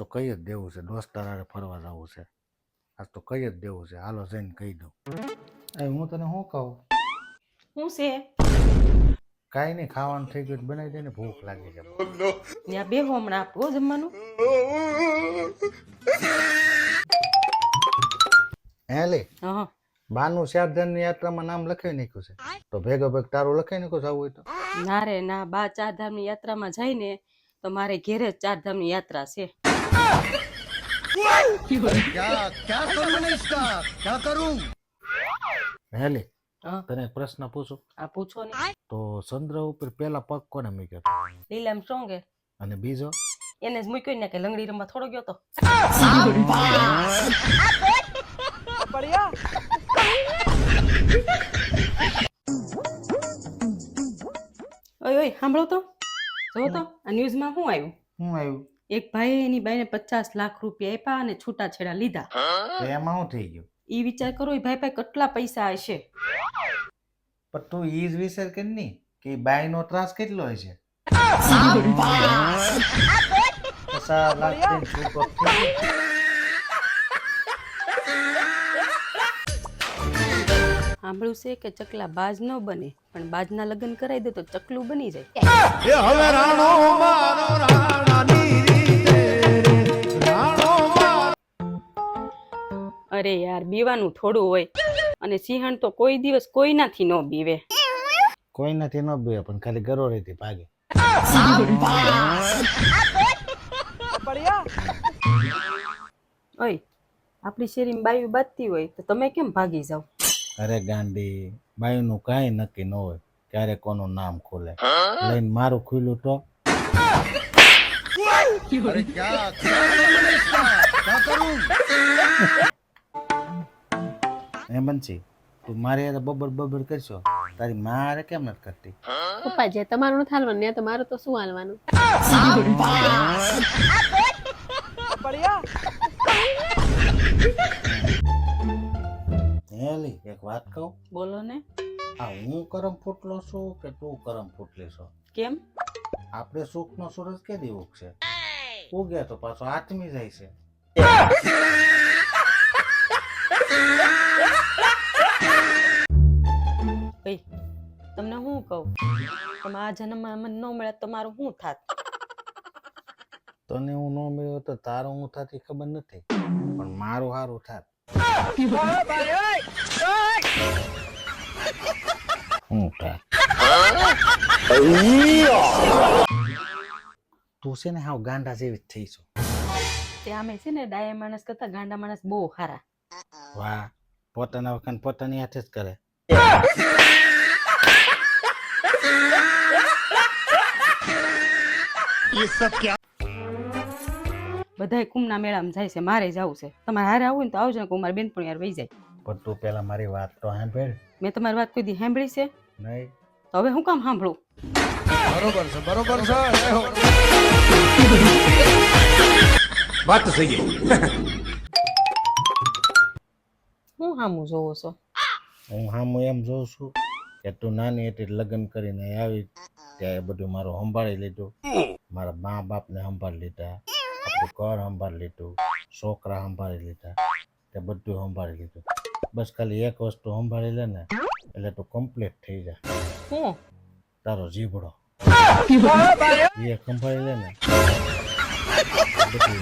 તો કહી જ દેવું છે દોસ્તાર ફરવા જવું છે. આજ તો કહી જ દેવું છે હાલો જઈને કહી દઉં. એ હું તને શું કહું? શું છે? કાંઈ નહીં ખાવાનું થઈ ગયું બનાવી દે ને ભૂખ લાગી છે. ત્યાં બે હમણાં આપવો જમવાનું. હે લે હા. બાનું ચારધામની યાત્રામાં નામ લખાઈ નાખ્યું છે. તો ભેગો ભેગ તારું લખાઈ નાખ્યું આવું હોય તો? ના રે ના બા ચારધામની યાત્રામાં જાય ને તો મારે ઘેરે જ ચારધામની યાત્રા છે. હે. તને પ્રશ્ન પૂછું? આ પૂછો ને. તો ચંદ્ર ઉપર પેલા પગ કોને મૂક્યો અને બીજો? એને જ મૂક્યો ને કે લંગડી રમવા થોડો ગયો તો. ઓય ઓય સાંભળો તો. જો તો આ ન્યૂઝમાં શું આવ્યું? શું આવ્યું? એક ભાઈએ એની બાઈને પચાસ લાખ રૂપિયા આપ્યા અને છૂટાછેડા લીધા. તો એમાં શું થઈ ગયું? એ વિચાર કરો એ ભાઈ પાસે કેટલા પૈસા હશે? પણ તું ઈ જ વિચાર કરી ની કે બાયનો ત્રાસ કેટલો હોય છે પચાસ લાખ છૂટો સાંભળ્યું છે કે ચકલા બાજ ન બને પણ બાજના લગ્ન કરાવી દે તો ચકલું બની જાય. અરે યાર બીવાનું થોડું હોય. અને સિંહણ તો કોઈ દિવસ કોઈનાથી ન બીવે. કોઈ નથી ન બીવે પણ ખાલી ગરોળીથી ભાગે. ઓય આપણી શેરીમાં બાયું બાજતી હોય તો તમે કેમ ભાગી જાવ અરે ગાંડી બાયુનું કાંઈ નક્કી ન હોય. ક્યારે કોનું નામ ખોલે? લઈને મારું ખુલ્લું તો. બંસી તું મારે યાર બબર બબર કરશો તારી મારે કેમ નથી કરતી? પપ્પા જે તમારું નથી હાલવાનું ને તો મારું તો શું હાલવાનું? હેલી એક વાત કહું? બોલો ને. આ હું કરમ ફૂટલો છું કે તું કરમ ફૂટલી છો? કેમ? આપણે સુખનો સૂરજ કે ઉગશે ઉગે તો પાછો આથમી જાય છે. આ જન્મમાં મને ન મળે તો મારું શું થાત? તને હું ન મળ્યો તો તારું હું થાતી ખબર નથી પણ મારું સારું થાત. હું થાત. તું છે ને હાવ ગાંડા જેવી જ થઈ છો. તે આમે છે ને ડાયા માણસ કરતા ગાંડા માણસ બહુ સારા વાહ પોતાના વખાણ પોતાની હાથે જ કરે. બધાય કુંભના મેળામાં જાય છે મારે જવું છે. તમારે હારે આવું ને તો આવજો ને કે પણ મારી યાર વહી જાય. પણ તું પેલા મારી વાત તો સાંભળ. મેં તમારી વાત કોઈ દી સાંભળી છે? નહીં. તો હવે હું કામ સાંભળું? બરોબર વાત તો સહી હું સામું જોવો છો? હું હામું એમ જોઉં છું. કે તું નાની હતી લગ્ન કરીને આવી ત્યાં બધું મારું સંભાળી લીધું. મારા મા બાપને સંભાળી લીધા આપણું ઘર સંભાળી લીધું છોકરા સંભાળી લીધા તે બધું સંભાળી લીધું. બસ ખાલી એક વસ્તુ સંભાળી લે ને એટલે તું કમ્પ્લીટ થઈ જા. હું? તારો જીભડો. એ સંભાળી લે ને બધું.